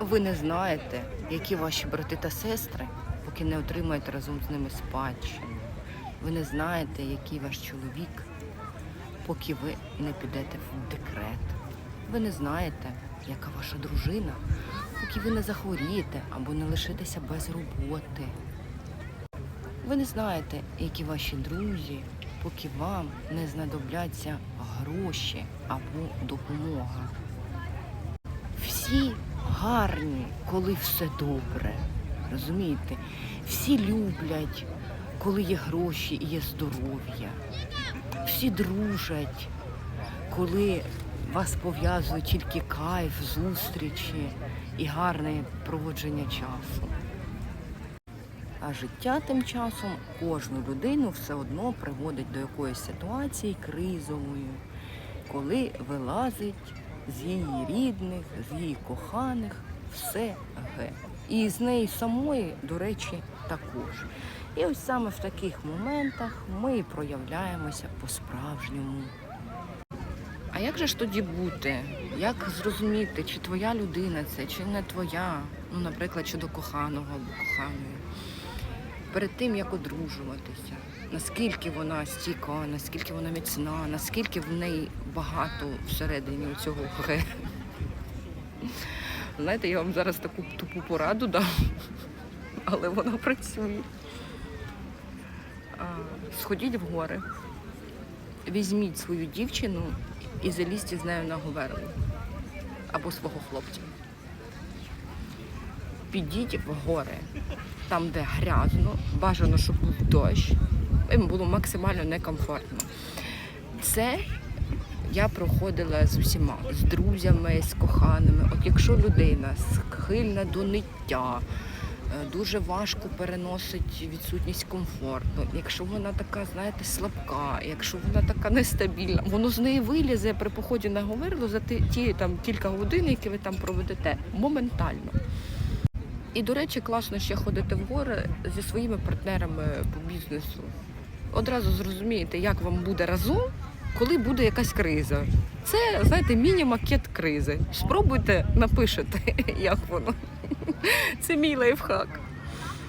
Ви не знаєте, які ваші брати та сестри, поки не отримаєте разом з ними спадщину. Ви не знаєте, який ваш чоловік, поки ви не підете в декрет. Ви не знаєте, яка ваша дружина, поки ви не захворієте або не лишитеся без роботи. Ви не знаєте, які ваші друзі, поки вам не знадобляться гроші або допомога. Всі гарні, коли все добре. Розумієте? Всі люблять, коли є гроші і є здоров'я. Всі дружать, коли вас пов'язує тільки кайф, зустрічі і гарне проводження часу. А життя тим часом кожну людину все одно приводить до якоїсь ситуації кризової, коли вилазить з її рідних, з її коханих все ге. І з неї самої, до речі, також. І ось саме в таких моментах ми проявляємося по-справжньому. А як же ж тоді бути? Як зрозуміти, чи твоя людина це, чи не твоя? Ну, наприклад, щодо коханого або коханої. Перед тим, як одружуватися, наскільки вона стійка, наскільки вона міцна, наскільки в неї багато всередині цього ге. Знаєте, я вам зараз таку тупу пораду дам, але вона працює. Сходіть в гори, візьміть свою дівчину і залізьте з нею на говерлу або свого хлопця. Підіть в гори, там, де грязно, бажано, щоб був дощ, їм було максимально некомфортно. Це я проходила з усіма, з друзями, з коханими. От якщо людина схильна до ниття, е, дуже важко переносить відсутність комфорту, якщо вона така, знаєте, слабка, якщо вона така нестабільна, воно з неї вилізе при поході на Говерлу за ті, ті там кілька годин, які ви там проведете, моментально. І, до речі, класно ще ходити в гори зі своїми партнерами по бізнесу. Одразу зрозумієте, як вам буде разом, коли буде якась криза. Це, знаєте, міні-макет кризи. Спробуйте, напишете, як воно. Це мій лайфхак.